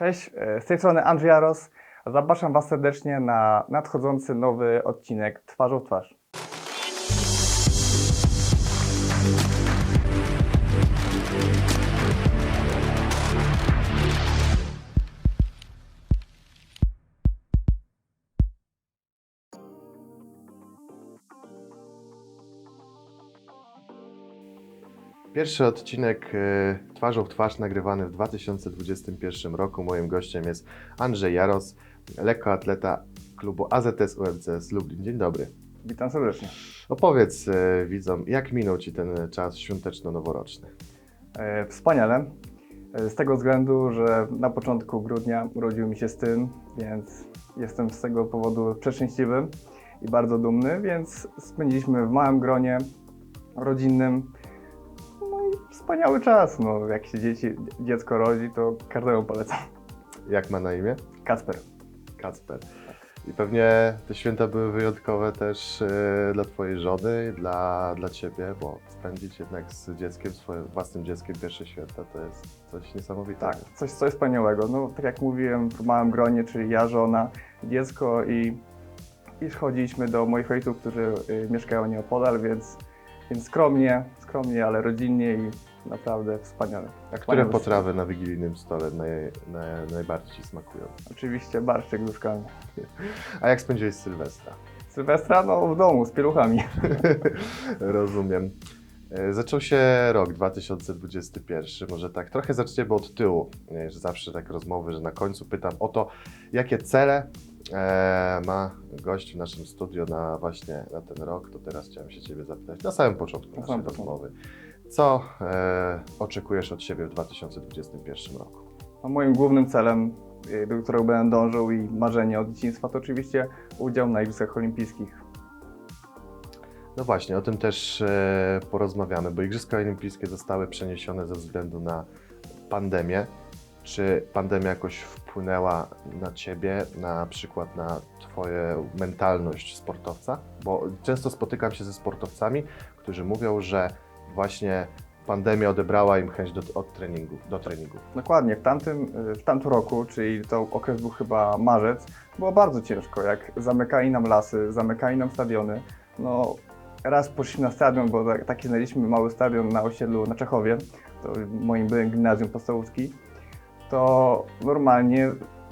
Cześć, e, z tej strony Andrzej Jaros. Zapraszam Was serdecznie na nadchodzący nowy odcinek Twarzą w Twarz. Pierwszy odcinek e, Twarzą w Twarz nagrywany w 2021 roku. Moim gościem jest Andrzej Jaros, lekkoatleta klubu AZS UMCS Lublin. Dzień dobry. Witam serdecznie. Opowiedz e, widzom, jak minął Ci ten czas świąteczno-noworoczny? E, Wspaniale. E, Z tego względu, że na początku grudnia urodził mi się syn, więc jestem z tego powodu przeszczęśliwy i bardzo dumny, więc spędziliśmy w małym gronie rodzinnym. Wspaniały czas. No, jak się dzieci, dziecko rodzi, to każdemu polecam. Jak ma na imię? Kasper. Kacper. I pewnie te święta były wyjątkowe też e, dla Twojej żony, dla, dla Ciebie, bo spędzić jednak z dzieckiem, swoim własnym dzieckiem pierwsze święta to jest coś niesamowitego. Tak, coś, coś wspaniałego. No, tak jak mówiłem, w małym gronie, czyli ja, żona, dziecko i, i chodziliśmy do moich rodziców, którzy y, mieszkają nieopodal, więc, więc skromnie, skromnie, ale rodzinnie i naprawdę wspaniale. A które Wspaniały potrawy na wigilijnym stole naj, naj, najbardziej Ci smakują? Oczywiście barszczyk z. A jak spędziłeś Sylwestra? Sylwestra, no w domu, z pieluchami. Rozumiem. E, Zaczął się rok 2021, może tak trochę zaczniemy od tyłu, nie, że zawsze tak rozmowy, że na końcu pytam o to, jakie cele e, ma gość w naszym studio na właśnie na ten rok, to teraz chciałem się Ciebie zapytać na samym początku Na naszej początku. rozmowy. Co e, oczekujesz od siebie w 2021 roku? No, moim głównym celem, do którego będę dążył i marzenie od dzieciństwa, to oczywiście udział na Igrzyskach Olimpijskich. No właśnie, o tym też e, porozmawiamy, bo Igrzyska Olimpijskie zostały przeniesione ze względu na pandemię. Czy pandemia jakoś wpłynęła na Ciebie, na przykład na Twoją mentalność sportowca? Bo często spotykam się ze sportowcami, którzy mówią, że właśnie pandemia odebrała im chęć do, od treningu, do treningu. Dokładnie, w tamtym, w tamtym roku, czyli to okres był chyba marzec, było bardzo ciężko, jak zamykali nam lasy, zamykali nam stadiony. No, raz poszliśmy na stadion, bo tak- taki znaleźliśmy mały stadion na osiedlu na Czechowie, to moim byłym gimnazjum podstawówki, to normalnie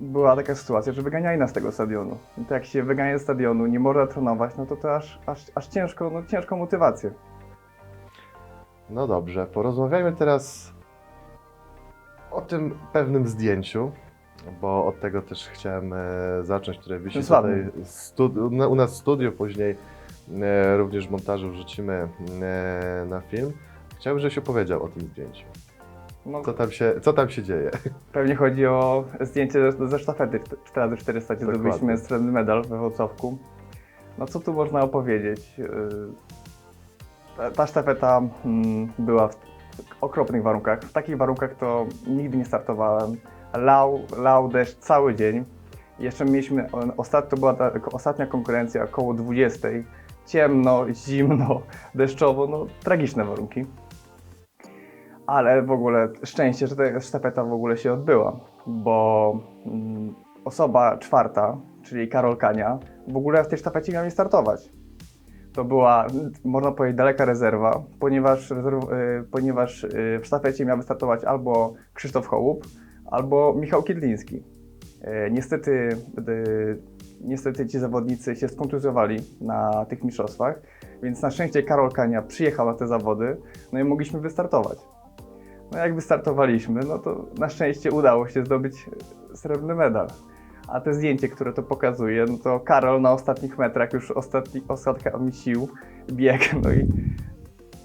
była taka sytuacja, że wyganiali nas z tego stadionu. I to jak się wygania z stadionu, nie można trenować, no to to aż, aż, aż ciężko, no ciężką motywację. No dobrze, porozmawiajmy teraz o tym pewnym zdjęciu, bo od tego też chciałem e, zacząć, które wisi Tym tutaj na- u nas w studiu, później e, również w montażu wrzucimy e, na film. Chciałbym, żebyś opowiedział o tym zdjęciu. No, Co tam się, co tam się dzieje? Pewnie chodzi o zdjęcie ze, ze sztafety 4x400, gdzie zdobyliśmy srebrny medal we Wrocławku. No co tu można opowiedzieć? Yy, Ta, ta sztafeta mm, była w okropnych warunkach. W takich warunkach to nigdy nie startowałem. Lał, lał deszcz cały dzień. Jeszcze mieliśmy, to była ta, ostatnia konkurencja około 20. Ciemno, zimno, deszczowo, no tragiczne warunki. Ale w ogóle szczęście, że ta sztafeta w ogóle się odbyła, bo mm, osoba czwarta, czyli Karol Kania, w ogóle w tej sztafecie miała nie startować. To była, można powiedzieć, daleka rezerwa, ponieważ, rezerw, y, ponieważ y, w sztafecie miał wystartować albo Krzysztof Hołup, albo Michał Kiedliński. Y, niestety, niestety ci zawodnicy się skontuzjowali na tych mistrzostwach, więc na szczęście Karol Kania przyjechał na te zawody, no i mogliśmy wystartować. No jak wystartowaliśmy, no to na szczęście udało się zdobyć srebrny medal. A te zdjęcie, które to pokazuje, no to Karol na ostatnich metrach, już ostatni, ostatkami sił, bieg, no i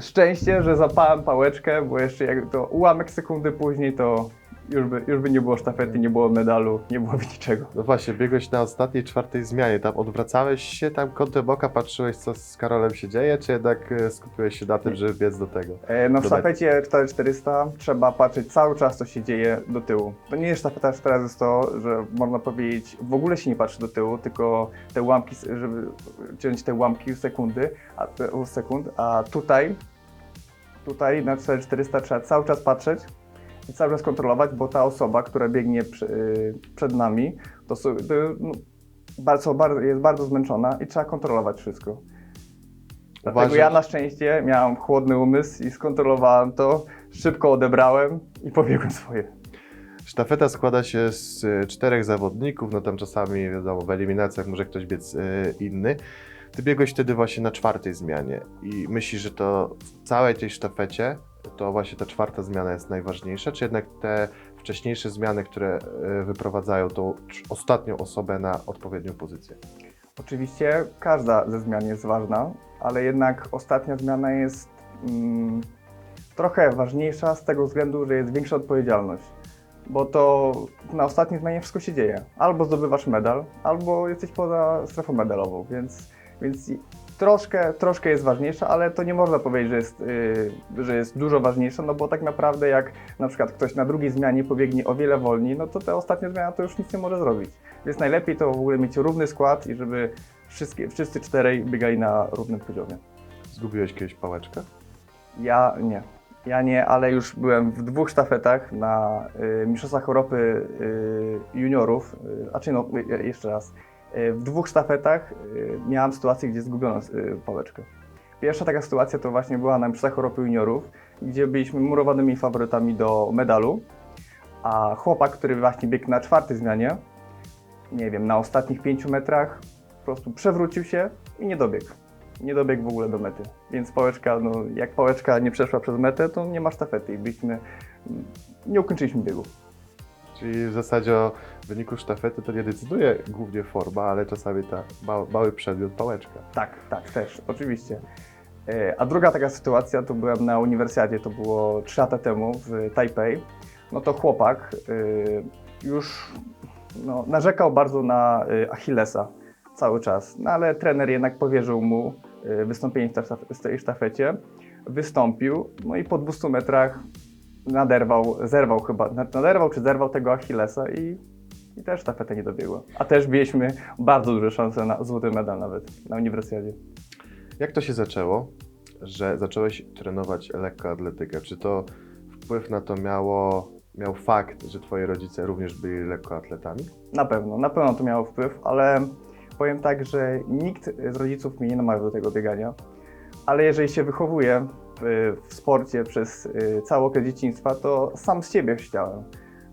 szczęście, że zapałem pałeczkę, bo jeszcze jak to ułamek sekundy później, to już by, już by nie było sztafety, nie było medalu, nie byłoby niczego. No właśnie, biegłeś na ostatniej, czwartej zmianie. Tam odwracałeś się, tam kątem oka patrzyłeś, co z Karolem się dzieje, czy jednak e, skupiłeś się na tym, żeby biec do tego? E, No w sztafecie 4400 trzeba patrzeć cały czas, co się dzieje do tyłu. To nie jest sztafeta 400, że można powiedzieć, w ogóle się nie patrzy do tyłu, tylko te ułamki, żeby wziąć te ułamki sekundy, a, sekund, a tutaj, tutaj na 4400 trzeba cały czas patrzeć i cały czas kontrolować, bo ta osoba, która biegnie y, przed nami, to, to no, bardzo, bardzo, jest bardzo zmęczona i trzeba kontrolować wszystko. Dlatego Uważasz- ja na szczęście miałem chłodny umysł i skontrolowałem to, szybko odebrałem i pobiegłem swoje. Sztafeta składa się z e, czterech zawodników, no tam czasami wiadomo w eliminacjach może ktoś biec e, inny. Ty biegłeś wtedy właśnie na czwartej zmianie i myślisz, że to w całej tej sztafecie to właśnie ta czwarta zmiana jest najważniejsza, czy jednak te wcześniejsze zmiany, które e, wyprowadzają tą ostatnią osobę na odpowiednią pozycję? Oczywiście każda ze zmian jest ważna, ale jednak ostatnia zmiana jest mm, trochę ważniejsza z tego względu, że jest większa odpowiedzialność. Bo to na ostatniej zmianie wszystko się dzieje. Albo zdobywasz medal, albo jesteś poza strefą medalową, więc, więc troszkę, troszkę jest ważniejsza, ale to nie można powiedzieć, że jest, yy, że jest dużo ważniejsza, no bo tak naprawdę jak na przykład ktoś na drugiej zmianie pobiegnie o wiele wolniej, no to ta ostatnia zmiana to już nic nie może zrobić. Więc najlepiej to w ogóle mieć równy skład i żeby wszystkie, wszyscy czterej biegali na równym poziomie. Zgubiłeś kiedyś pałeczkę? Ja nie. Ja nie, ale już byłem w dwóch sztafetach na y, Mistrzostwach Europy y, juniorów, y, a czy no, y, jeszcze raz. Y, w dwóch sztafetach y, miałam sytuację, gdzie zgubiono y, pałeczkę. Pierwsza taka sytuacja to właśnie była na Mistrzostwach Europy juniorów, gdzie byliśmy murowanymi faworytami do medalu, a chłopak, który właśnie biegł na czwartej zmianie, nie wiem, na ostatnich pięciu metrach po prostu przewrócił się i nie dobiegł. Nie dobiegł w ogóle do mety. Więc pałeczka, no jak pałeczka nie przeszła przez metę, to nie ma sztafety i byliśmy, nie ukończyliśmy biegu. Czyli w zasadzie o wyniku sztafety to nie decyduje głównie forma, ale czasami ta ma, mały przedmiot pałeczka. Tak, tak, też, oczywiście. E, A druga taka sytuacja to byłem na uniwersjadzie, to było 3 lata temu w Tajpej. No to chłopak y, już no, narzekał bardzo na y, Achillesa cały czas, no ale trener jednak powierzył mu wystąpienie w tej sztafecie. Wystąpił, no i po 200 metrach naderwał, zerwał chyba, naderwał czy zerwał tego Achillesa i, i też sztafeta nie dobiegła. A też mieliśmy bardzo duże szanse na złoty medal nawet na uniwersjadzie. Jak to się zaczęło, że zacząłeś trenować lekkoatletykę? Czy to wpływ na to miało, miał fakt, że twoi rodzice również byli lekkoatletami? Na pewno, na pewno to miało wpływ, ale powiem tak, że nikt z rodziców mnie nie namawiał do tego biegania. Ale jeżeli się wychowuje w, sporcie przez y, cały okres dzieciństwa, to sam z siebie chciałem.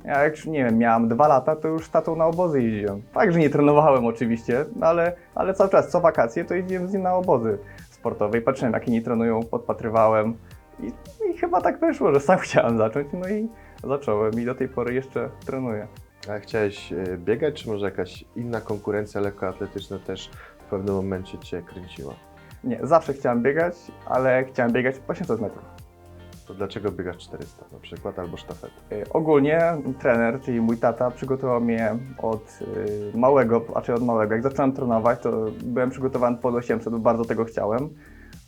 Ja jak już, nie wiem, miałem dwa lata, to już tatą na obozy jeździłem. Tak, że nie trenowałem oczywiście, ale, ale cały czas, co wakacje, to jeździłem z nim na obozy sportowe i patrzyłem, jak inni trenują, podpatrywałem. I, I chyba tak wyszło, że sam chciałem zacząć, no i zacząłem i do tej pory jeszcze trenuję. A chciałeś e, biegać, czy może jakaś inna konkurencja lekkoatletyczna też w pewnym momencie cię kręciła? Nie, zawsze chciałem biegać, ale chciałem biegać 800 metrów. To dlaczego biegasz 400 na przykład albo sztafetę? Y, Ogólnie trener, czyli mój tata, przygotował mnie od y, małego, raczej od małego. Jak zacząłem trenować, to byłem przygotowany pod 800, bo bardzo tego chciałem,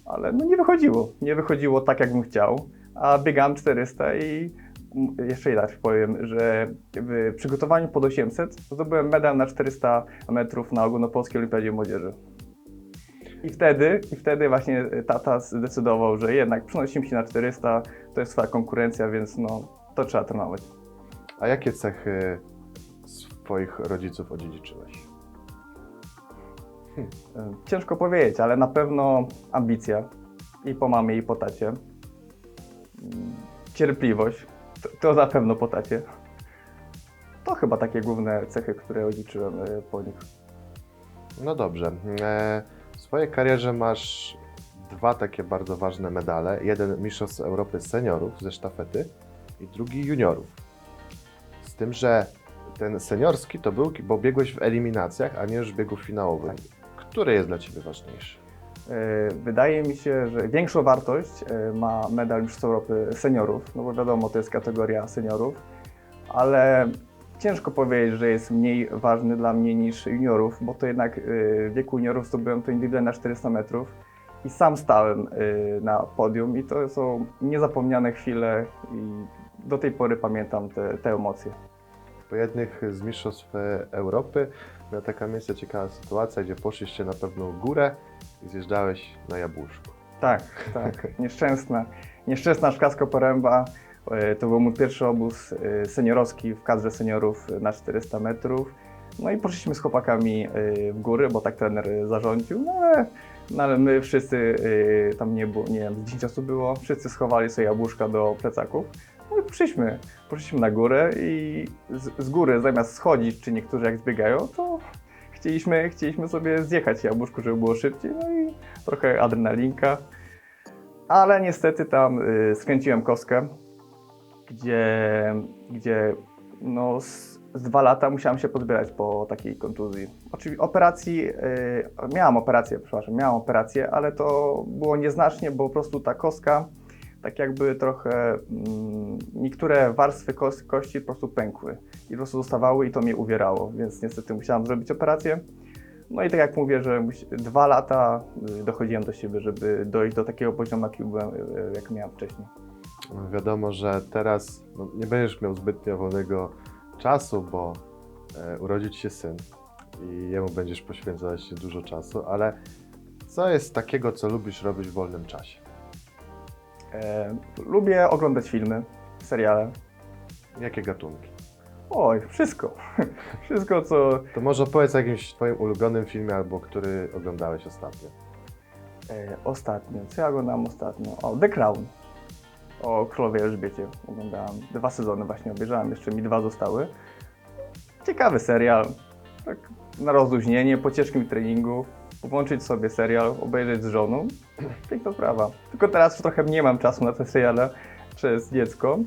ale no nie wychodziło. Nie wychodziło tak, jak bym chciał, a biegałem 400 i m, jeszcze inaczej powiem, że w przygotowaniu pod 800 zdobyłem medal na 400 metrów na ogólnopolskiej olimpiadzie młodzieży. I wtedy, I wtedy właśnie tata zdecydował, że jednak przenosimy się na 400, to jest twoja konkurencja, więc no, to trzeba trenować. A jakie cechy swoich rodziców odziedziczyłeś? E, Ciężko powiedzieć, ale na pewno ambicja i po mamie, i po tacie. Mm, Cierpliwość, to, to na pewno po tacie. To chyba takie główne cechy, które odziedziczyłem e, po nich. No dobrze. E, swojej karierze masz dwa takie bardzo ważne medale. Jeden Mistrzostw Europy Seniorów ze sztafety i drugi juniorów. Z tym, że ten seniorski to był, bo biegłeś w eliminacjach, a nie już w biegu finałowym. Który jest dla Ciebie ważniejszy? E, Wydaje mi się, że większą wartość e, ma medal Mistrzostw Europy seniorów, no bo wiadomo, to jest kategoria seniorów, ale ciężko powiedzieć, że jest mniej ważny dla mnie niż juniorów, bo to jednak e, w wieku juniorów zdobyłem to indywidualnie na 400 metrów i sam stałem e, na podium i to są niezapomniane chwile i do tej pory pamiętam te, te emocje. Po jednych z Mistrzostw e, Europy miała taka miejsce ciekawa sytuacja, gdzie poszliście na pewną górę i zjeżdżałeś na jabłuszku. Tak, tak. Nieszczęsna, nieszczęsna szklasko poręba. E, To był mój pierwszy obóz e, seniorowski w kadrze seniorów na 400 metrów. No i poszliśmy z chłopakami e, w góry, bo tak trener zarządził. No ale, no ale my wszyscy, tam nie było, nie wiem, z 10 osób było, wszyscy schowali sobie jabłuszka do plecaków. No i poszliśmy, poszliśmy na górę i z, z góry zamiast schodzić, czy niektórzy jak zbiegają, to chcieliśmy, chcieliśmy sobie zjechać jabłuszku, żeby było szybciej, no i trochę adrenalinka. Ale niestety tam skręciłem kostkę, gdzie, gdzie no, z, z dwa lata musiałem się pozbierać po takiej kontuzji. Oczywiście operacji, y, miałam operację, przepraszam, miałam operację, ale to było nieznacznie, bo po prostu ta kostka, tak jakby trochę, mm, niektóre warstwy kos, kości po prostu pękły i po prostu zostawały i to mnie uwierało, więc niestety musiałam zrobić operację. No i tak jak mówię, że dwa lata y, dochodziłem do siebie, żeby dojść do takiego poziomu, jaki byłem, y, jak miałem wcześniej. Wiadomo, że teraz no, nie będziesz miał zbytnio wolnego czasu, bo e, urodził ci się syn i jemu będziesz poświęcać dużo czasu, ale co jest takiego, co lubisz robić w wolnym czasie? E, lubię oglądać filmy, seriale. Jakie gatunki? Oj, wszystko. wszystko, co To może opowiedz o jakimś twoim ulubionym filmie albo który oglądałeś ostatnio. e, ostatnio, co ja oglądałem ostatnio? O, The Crown. O Królowej Elżbiecie oglądałem. Dwa sezony właśnie obejrzałem, jeszcze mi dwa zostały. Ciekawy serial. Tak na rozluźnienie, po ciężkim treningu. Włączyć sobie serial, obejrzeć z żoną. Piękna sprawa. Tylko teraz trochę nie mam czasu na te seriale przez dziecko.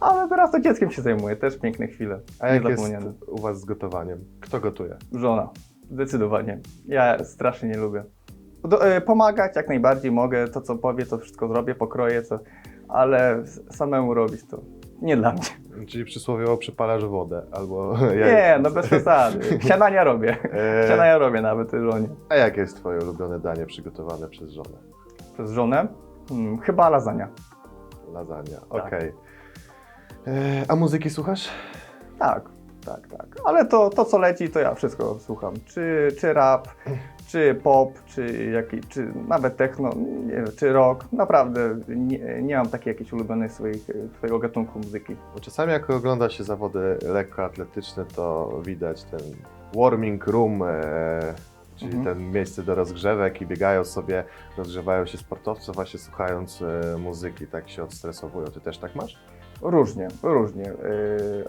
Ale teraz to dzieckiem się zajmuję, też piękne chwile. A jak jest u was z gotowaniem? Kto gotuje? Żona. Zdecydowanie. Ja strasznie nie lubię. Do, e, pomagać jak najbardziej mogę. To, co powie, to wszystko zrobię, pokroję, co, ale samemu robić to nie dla mnie. Czyli przysłowiowo przypalasz wodę albo... Nie, no bez przesady. Śniadania robię. Eee, Śniadania robię nawet żonie. a jakie jest twoje ulubione danie przygotowane przez żonę? Przez żonę? Hmm, chyba lasagna. Lasagna, Tak. okej. Eee, A muzyki słuchasz? Tak, tak, tak. Ale to, to co leci, to ja wszystko słucham. Czy, czy rap, czy pop, czy, jaki, czy nawet techno, nie wiem, czy rock. Naprawdę nie, nie mam takiej jakiejś ulubionej swoich, swojego gatunku muzyki. Bo czasami jak ogląda się zawody lekkoatletyczne, to widać ten warming room, e, czyli Mhm. ten miejsce do rozgrzewek i biegają sobie, rozgrzewają się sportowcy właśnie słuchając e, muzyki, tak się odstresowują. Ty też tak masz? Różnie, różnie. Yy,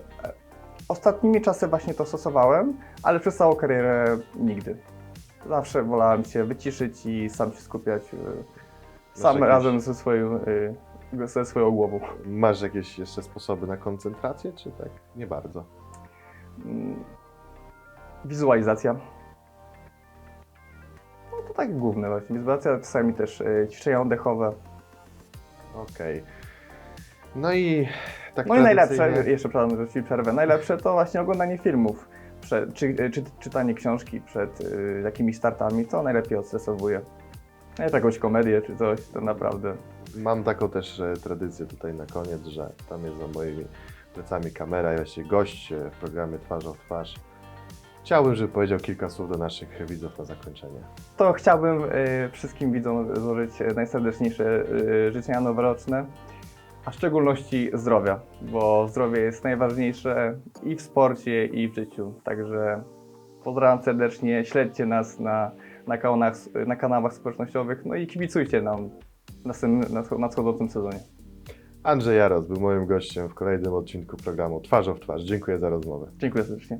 Ostatnimi czasy właśnie to stosowałem, ale przez całą karierę nigdy. Zawsze wolałem się wyciszyć i sam się skupiać yy, sam jakieś- razem ze swoją, yy, ze swoją głową. Masz jakieś jeszcze sposoby na koncentrację, czy tak nie bardzo? Mm, Wizualizacja. No to tak główne właśnie. Wizualizacja, czasami też yy, ćwiczenia oddechowe. Okej. No i tak No i najlepsze, jeszcze przepraszam, że Ci przerwę, najlepsze to właśnie oglądanie filmów, przed, czy, czy czytanie książki przed y, jakimiś startami, to najlepiej odstresowuje. Nie jakąś komedię czy coś, to naprawdę. Mam taką też e, tradycję tutaj na koniec, że tam jest za moimi plecami kamera i właśnie gość e, w programie Twarzą w Twarz. Chciałbym, żeby powiedział kilka słów do naszych widzów na zakończenie. To chciałbym y, wszystkim widzom złożyć najserdeczniejsze y, życzenia noworoczne, a w szczególności zdrowia, bo zdrowie jest najważniejsze i w sporcie, i w życiu. Także pozdrawiam serdecznie, śledźcie nas na, na, kanałach, na kanałach społecznościowych, no i kibicujcie nam w następnym, nadchodzącym sezonie. Andrzej Jaros był moim gościem w kolejnym odcinku programu Twarzą w Twarz. Dziękuję za rozmowę. Dziękuję serdecznie.